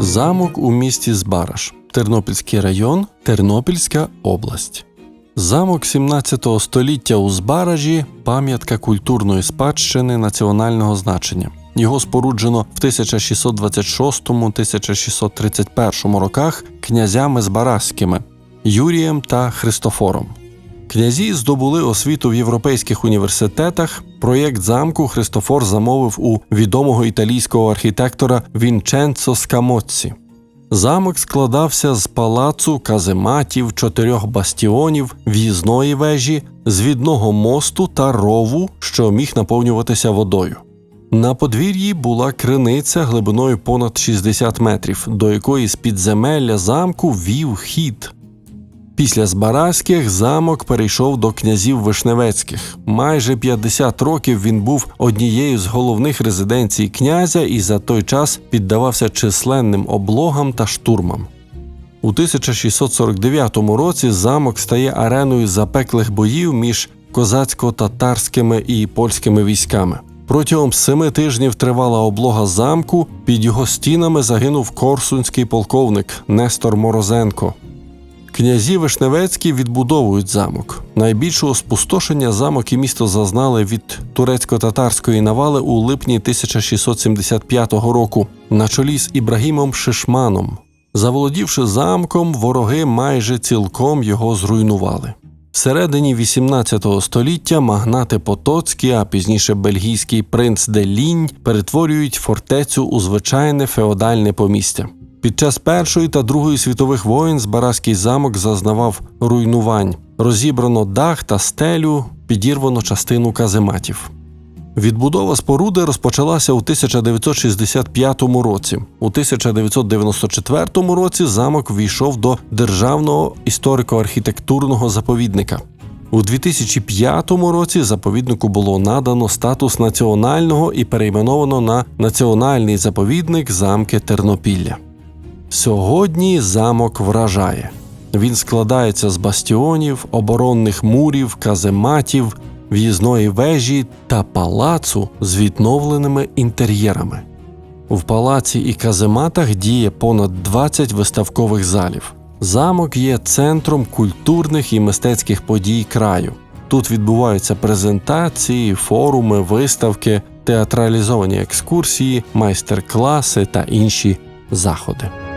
Замок у місті Збараж, Тернопільський район, Тернопільська область. Замок 17 століття у Збаражі пам'ятка культурної спадщини національного значення. Його споруджено в 1626-1631 роках князями Збаразькими Юрієм та Христофором. Князі здобули освіту в європейських університетах. Проєкт замку Христофор замовив у відомого італійського архітектора Вінченцо Скамоцці. Замок складався з палацу, казематів, чотирьох бастіонів, в'їзної вежі, звідного мосту та рову, що міг наповнюватися водою. На подвір'ї була криниця глибиною понад 60 метрів, до якої з підземелля замку вів хід. Після Збаразьких замок перейшов до князів Вишневецьких. Майже 50 років він був однією з головних резиденцій князя і за той час піддавався численним облогам та штурмам. У 1649 році замок стає ареною запеклих боїв між козацько-татарськими і польськими військами. Протягом семи тижнів тривала облога замку. Під його стінами загинув корсунський полковник Нестор Морозенко. Князі Вишневецькі відбудовують замок. Найбільшого спустошення замок і місто зазнали від турецько-татарської навали у липні 1675 року на чолі з Ібрагімом Шишманом. Заволодівши замком, вороги майже цілком його зруйнували. Всередині 18 століття магнати Потоцькі, а пізніше бельгійський принц де Лінь перетворюють фортецю у звичайне феодальне помістя. Під час Першої та Другої світових воєн Збаразький замок зазнавав руйнувань. Розібрано дах та стелю, підірвано частину казематів. Відбудова споруди розпочалася у 1965 році. У 1994 році замок війшов до Державного історико-архітектурного заповідника. У 2005 році заповіднику було надано статус національного і перейменовано на Національний заповідник замки Тернопілля. Сьогодні замок вражає. Він складається з бастіонів, оборонних мурів, казематів, в'їзної вежі та палацу з відновленими інтер'єрами. В палаці і казематах діє понад 20 виставкових залів. Замок є центром культурних і мистецьких подій краю. Тут відбуваються презентації, форуми, виставки, театралізовані екскурсії, майстер-класи та інші заходи.